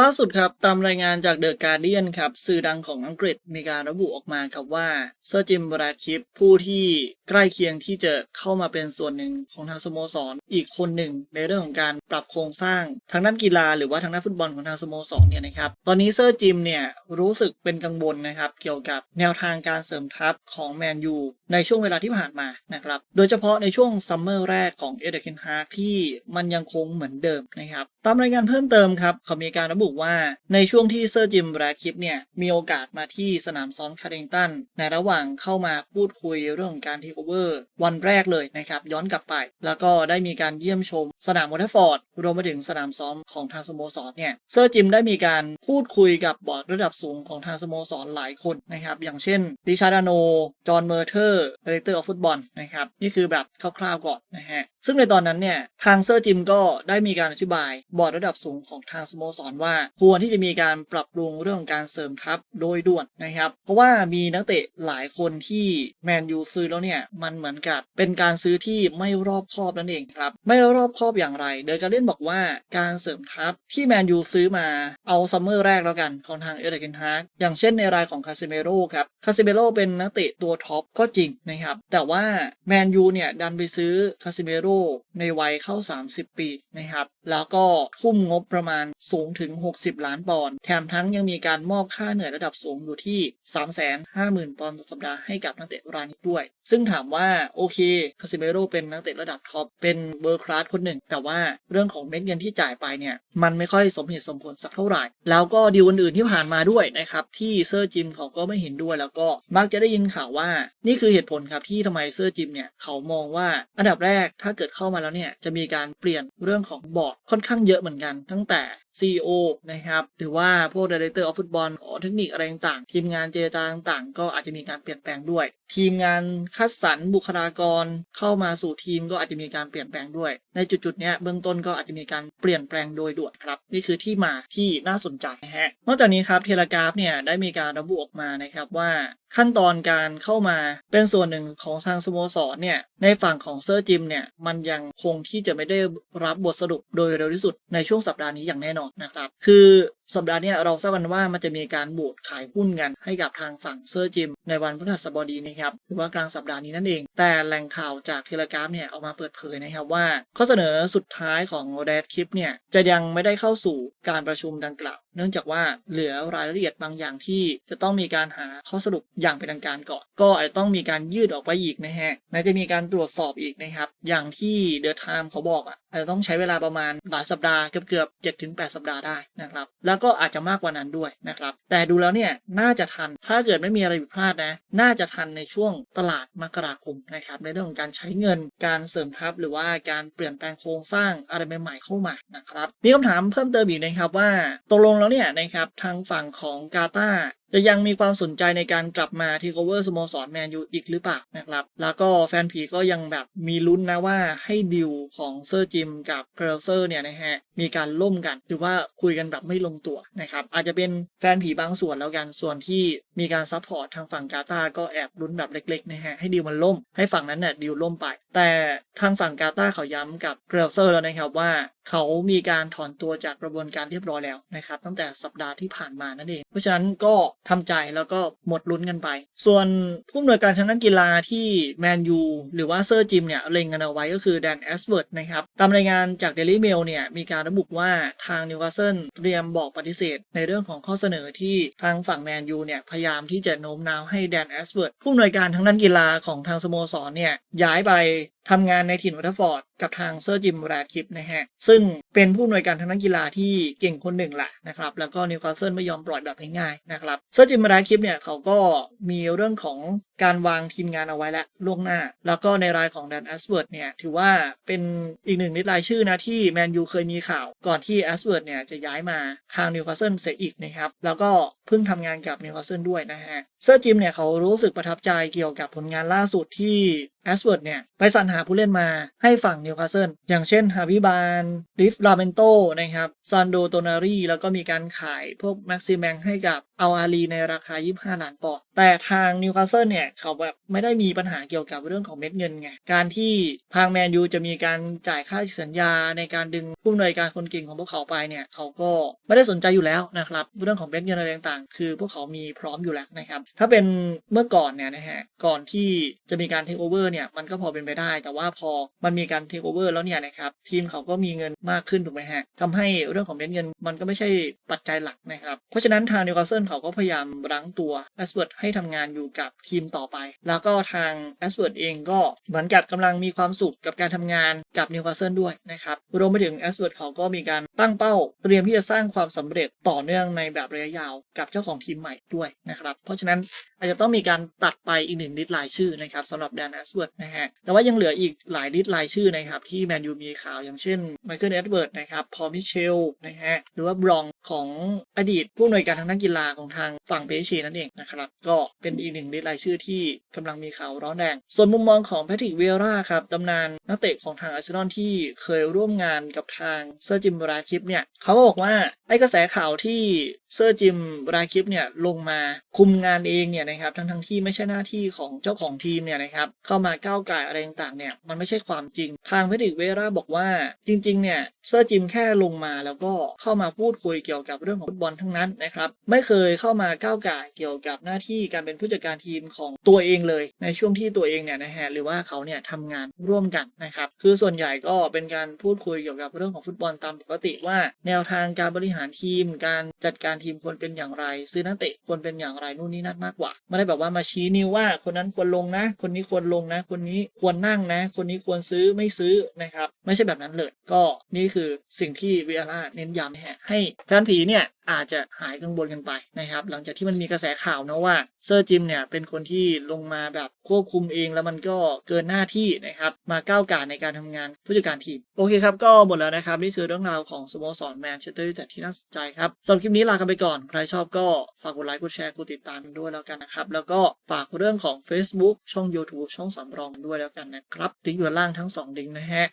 ล่าสุดครับ ตามรายงานจากเดอะการเดียนครับ สื่อดังของอังกฤษมีการระบุออกมาครับว่าเซอร์จิมบราดคิปผู้ที่ใกล้เคียงที่จะเข้ามาเป็นส่วนหนึ่งของทางสโมสรอีกคนหนึ่ง ในเรื่องของการปรับโครงสร้างทางด้านกีฬาหรือว่าทางด้านฟุตบอลของทางสโมสรเนี่ยนะครับตอนนี้เซอร์จิมเนี่ยรู้สึกเป็นกังวลนะครับเกี่ยวกับแนวทางการเสริมทัพของแมนยู ในช่วงเวลาที่ผ่านมานะครับ โดยเฉพาะในช่วงซัมเมอร์แรกของเอเดนฮาร์ที่มันยังคงเหมือนเดิมนะครับ ตามรายงานเพิ่มเติมครับเขามีการระบุว่าในช่วงที่เซอร์จิมแรดคลิปเนี่ยมีโอกาสมาที่สนามซ้อมคาร์เดงตันในระหว่างเข้ามาพูดคุยเรื่องการเทคโอเวอร์วันแรกเลยนะครับ ย้อนกลับไป แล้วก็ได้มีการเยี่ยมชม สนามวอเตอร์ฟอร์ดรวมไปถึงสนามซ้อมของทางสโมสรเนี่ยเซอร์จิมได้มีการพูดคุยกับบอร์ดระดับสูงของทางสโมสรหลายคนนะครับอย่างเช่นริชาดาโนจอห์นเมอร์เทอร์ดีเลกเตอร์ออฟฟุตบอลนะครับ นี่คือแบบคร่าวๆก่อนนะฮะ ซึ่งในตอนนั้นเนี่ยทางเซอร์จิมก็ได้มีการอธิบายบอร์ดระดับสูงของทางสโมสรว่า ควรที่จะมีการปรับปรุงเรื่องของการเสริมทัพโดยด่วนนะครับ เพราะว่ามีนักเตะหลายคนที่แมนยูซื้อแล้วเนี่ยมันเหมือนกับเป็นการซื้อที่ไม่รอบคอบนั่นเองครับไม่รอบคอบอย่างไรโดยการเล่นบอกว่าการเสริมทัพที่แมนยูซื้อมาเอาซัมเมอร์แรกแล้วกันของทางเอเดกินฮาร์กอย่างเช่นในรายของคาซิเมโร่ครับคาซิเมโร่เป็นนักเตะตัวท็อปก็จริงนะครับแต่ว่าแมนยูเนี่ยดันไปซื้อคาซิเมโร่ในวัยเข้า 30 ปีนะครับแล้วก็ทุ่มงบประมาณสูงถึง 60 ล้านปอนด์แถมทั้งยังมีการมอบค่าเหนื่อยระดับสูงอยู่ที่ 350,000 ปอนด์ต่อสัปดาห์ให้กับนักเตะรายนี้ด้วย ซึ่งถามว่าโอเคคาซิเมโรเป็นนักเตะระดับท็อปเป็นเบอร์คลาสคนหนึ่ง แต่ว่าเรื่องของเม็ดเงินที่จ่ายไปเนี่ย มันไม่ค่อยสมเหตุสมผลสักเท่าไหร่ แล้วก็ดีลอื่นๆที่ผ่านมาด้วยนะครับที่เซอร์จิมเขาก็ไม่เห็นด้วยแล้วก็มักจะได้ยินข่าวว่า นี่คือเหตุผลครับที่ทำไมเซอร์จิมเนี่ยเขามองว่าอันดับแรกถ้าเกิดเข้ามาแล้วเนี่ยจะมีการเปลี่ยนเรื่องของบอร์ดค่อนข้างเยอะเหมือนกัน ตั้งแต่ CEO นะครับหรือว่าพวก Director of Football ขอเทคนิคอะไรต่างๆ ทีมงานเจรจาต่างๆ ก็อาจจะมีการเปลี่ยนแปลงด้วย ทีมงานคัดสรรบุคลากรเข้ามาสู่ทีมก็อาจจะมีการเปลี่ยนแปลงด้วย ในจุดๆนี้เบื้องต้นก็อาจจะมีการเปลี่ยนแปลงโดยด่วนครับ นี่คือที่มาที่น่าสนใจนะฮะนอกจากนี้ครับเทเลกราฟเนี่ยได้มีการระบุออกมานะครับว่า ขั้นตอนการเข้ามาเป็นส่วนหนึ่งของทางสโมสรเนี่ยในฝั่งของเซอร์จิมเนี่ยมันยังคงที่จะไม่ได้รับบทสรุปโดยเร็วที่สุดในช่วงสัปดาห์นี้อย่างแน่นอนนะครับ คือ สัปดาห์นี้เราทราบกันว่ามันจะมีการบูดขายหุ้นกันให้กับทางฝั่งเซอร์จิม ในวันพฤหัสบดีนะครับหรือว่ากลางสัปดาห์นี้นั่นเอง แต่แหล่งข่าวจากเทเลกราฟเนี่ยออกมาเปิดเผยนะครับว่า ข้อเสนอสุดท้ายของแรดคลิปเนี่ยจะยังไม่ได้เข้าสู่การประชุมดังกล่าว เนื่องจากว่าเหลือรายละเอียดบางอย่างที่จะต้องมีการหาข้อสรุปอย่างเป็นทางการก่อน ก็อาจจะต้องมีการยืดออกไปอีกนะฮะและจะมีการตรวจสอบอีกนะครับอย่างที่เดอะไทม์เขาบอกอะอาจจะต้องใช้เวลาประมาณหลายสัปดาห์เกือบเกือบเจ็ดถึงแปดสัปดาห์ได้นะครับแล้วก็อาจจะมากกว่านั้นด้วยนะครับ แต่ดูแล้วเนี่ยน่าจะทัน ถ้าเกิดไม่มีอะไรผิดพลาดนะ น่าจะทันในช่วงตลาดมกราคมนะครับ ในเรื่องของการใช้เงิน การเสริมทัพหรือว่าการเปลี่ยนแปลงโครงสร้างอะไรใหม่ๆเข้ามานะครับ มีคำถามเพิ่มเติมอีกนะครับว่าตกลงแล้วเนี่ยนะครับทางฝั่งของกาตา จะยังมีความสนใจในการกลับมาที่ cover สโมสรแมนยูอีกหรือเปล่านะครับ แล้วก็แฟนผีก็ยังแบบมีลุ้นนะว่าให้ดิวของเซอร์จิมกับเกรลเซอร์เนี่ยนะฮะมีการล่มกัน หรือว่าคุยกันแบบไม่ลงตัวนะครับอาจจะเป็นแฟนผีบางส่วนแล้วกันส่วนที่มีการซัพพอร์ตทางฝั่งกาตาก็แอบลุ้นแบบเล็กๆนะฮะให้ดิวมันล่ม ให้ฝั่งนั้นเนี่ยดิวล่มไป แต่ทางฝั่งกาตาเขาย้ำกับเกรลเซอร์แล้วนะครับว่าเขามีการถอนตัวจากกระบวนการเรียบร้อยแล้วนะครับตั้งแต่สัปดาห์ที่ผ่านมานั่นเอง เพราะฉะนั้นก็ทำใจแล้วก็หมดลุ้นกันไป ส่วนผู้อำนวยการทางด้านกีฬาที่แมนยูหรือว่าเซอร์จิมเนี่ยเล็งกันเอาไว้ก็คือแดนแอสเวิร์ดนะครับตามรายงานจากเดลี่เมลเนี่ยมีการระบุว่าทางนิวคาสเซิลเตรียมบอกปฏิเสธ ในเรื่องของข้อเสนอที่ทางฝั่งแมนยูเนี่ยพยายามที่จะโน้มน้าวให้แดนแอสเวิร์ดผู้อำนวยการทางด้านกีฬาของทางสโมสรเนี่ยย้ายไปทำงานในถิ่นวัตฟอร์ด กับทางเซอร์จิมแรดคิปนะฮะ ซึ่งเป็นผู้อำนวยการทางด้านกีฬาที่เก่งคนหนึ่งแหละนะครับ แล้วก็นิวคาสเซิลไม่ยอมปล่อยแบบง่ายๆนะครับ เซอร์จิมแรดคิปเนี่ยเขาก็มีเรื่องของการวางทีมงานเอาไว้แล้วล่วงหน้า แล้วก็ในรายของแดนแอสเวิร์ดเนี่ยถือว่าเป็นอีกหนึ่งในรายชื่อนะที่แมนยูเคยมีข่าวก่อนที่แอสเวิร์ดเนี่ยจะย้ายมาทางนิวคาสเซิลเสียอีกนะครับ แล้วก็เพิ่งทำงานกับนิวคาสเซิลด้วยนะฮะ เซอร์จิมเนี่ยเขารู้สึกประทับใจเกี่ยวกับผลงานล่าสุดที่แอสเวิร์ดเนี่ยไปสรรหาผู้เล่นมาให้ฝั่งนิวคาสเซิลอย่างเช่นฮาวิบานดิฟลาเมนโตนะครับซานโดโตนารีแล้วก็มีการขายพวกแม็กซิแมงให้กับเอาอาลีในราคา 25 ล้านปอนด์แต่ทางนิวคาสเซิลเนี่ย เขาแบบไม่ได้มีปัญหาเกี่ยวกับเรื่องของเม็ดเงินไง การที่ทางแมนยูจะมีการจ่ายค่าสัญญาในการดึงผู้อำนวยการคนเก่งของพวกเขาไปเนี่ยเขาก็ไม่ได้สนใจอยู่แล้วนะครับเรื่องของเม็ดเงินอะไรต่างๆ คือพวกเขามีพร้อมอยู่แล้วนะครับถ้าเป็นเมื่อก่อนเนี่ยนะฮะก่อนที่จะมีการเทคโอเวอร์เนี่ยมันก็พอเป็นไปได้ แต่ว่าพอมันมีการเทคโอเวอร์แล้วเนี่ยนะครับทีมเขาก็มีเงินมากขึ้นถูกไหมฮะทำให้เรื่องของเม็ดเงินมันก็ไม่ใช่ปัจจัยหลักนะครับเพราะฉะนั้นทางนิวคาสเซิลเขาก็พยายามรั้งตัวแอสเวิร์ดให้ทำงานอยู่กับทีมต่อไป แล้วก็ทางแอสเวิร์ดเองก็เหมือนกับกำลังมีความสุขกับการทำงานกับนิวคาสเซิลด้วยนะครับรวมไปถึงแอสเวิร์ดเขาก็มีการตั้งเป้า เตรียมที่จะสร้างความสำเร็จต่อเนื่องในแบบระยะยาวกับเจ้าของทีมใหม่ด้วยนะครับ เพราะฉะนั้นอาจจะต้องมีการตัดไปอีกหนึ่งลิสต์รายชื่อนะครับสำหรับแดนแอสเวิร์ดนะฮะแต่ว่ายังเหลืออีกหลายลิสต์รายชื่อนะครับที่แมนยูมีข่าวอย่างเช่นไมเคิลเอ็ดเวิร์ดนะครับพอมิเชลนะฮะหรือว่าบรองของอดีตผู้อำนวยการทางด้านกีฬาของทางฝั่งเปเชนั่นเองนะครับก็เป็นอีกหนึ่งลิสต์รายชื่อที่กำลังมีข่าวร้อนแรงส่วนมุมมองของแพทริกเวราครับตำนานนักเตะของทางอาร์เซนอลที่เคยร่วมงานกับทางเซอร์จิมราคิปเนี่ยเขาก็บอกว่าไอ้กระแสข่าวที่เซอร์จิมราคิปเนี่ยลงมาคุมงานเองเนี่ยนะครับทั้งทั้งๆที่ไม่ใช่หน้าที่ของเจ้าของทีมเนี่ยนะครับเข้ามาก้าวไก่อะไรต่างๆเนี่ยมันไม่ใช่ความจริง ทางแพทริกเวราบอกว่าจริงๆเนี่ยเซอร์จิมแค่ลงมาแล้วก็เข้ามาพูดคุยเกี่ยวกับเรื่องของฟุตบอลทั้งนั้นนะครับไม่เคยเข้ามาก้าวไก่เกี่ยวกับหน้าที่การเป็นผู้จัดการทีมของตัวเองเลย ในช่วงที่ตัวเองเนี่ยนะฮะหรือว่าเขาเนี่ยทำงานร่วมกันนะครับคือส่วนใหญ่ก็เป็นการพูดคุยเกี่ยวกับเรื่องของฟุตบอลตามปกติว่า แนวทางการบริหารทีม การจัดการทีมควรเป็นอย่างไร ซื้อนักเตะควรเป็นอย่างไรนู่นนี่นั่นมากกว่าไม่ได้แบบว่ามาชี้นิ้วว่า คนนั้นควรลงนะ คนนี้ควรลงนะ คนนี้ควรนั่งนะ คนนี้ควรซื้อไม่ซื้อนะครับ ไม่ใช่แบบนั้นเลย ก็นี่คือสิ่งที่วีอาร่าเน้นย้ำให้แฟนผีเนี่ยอาจจะหายกังวลกันไปนะครับ หลังจากที่มันมีกระแสข่าวนะว่าเซอร์จิมเนี่ยเป็นคนที่ลงมาแบบควบคุมเองแล้วมันก็เกินหน้าที่นะครับมาก้าวก่ายในการทำงานผู้จัดการทีม โอเคครับ ก็หมดแล้วนะครับ นี่คือเรื่องราวของสโมสรแมนเชสเตอร์ยูไนเต็ดที่น่าสนใจครับสำหรับคลิปนี้ลากันไปก่อน ใครชอบก็ฝากกดไลค์กดแชร์กดติดตามกันด้วยแล้วกันนะครับ แล้วก็ฝากเรื่องของ Facebook ช่อง YouTube ช่องสำรองด้วยแล้วกันนะครับลิงก์อยู่ด้านล่างทั้ง 2 ลิงก์นะฮะ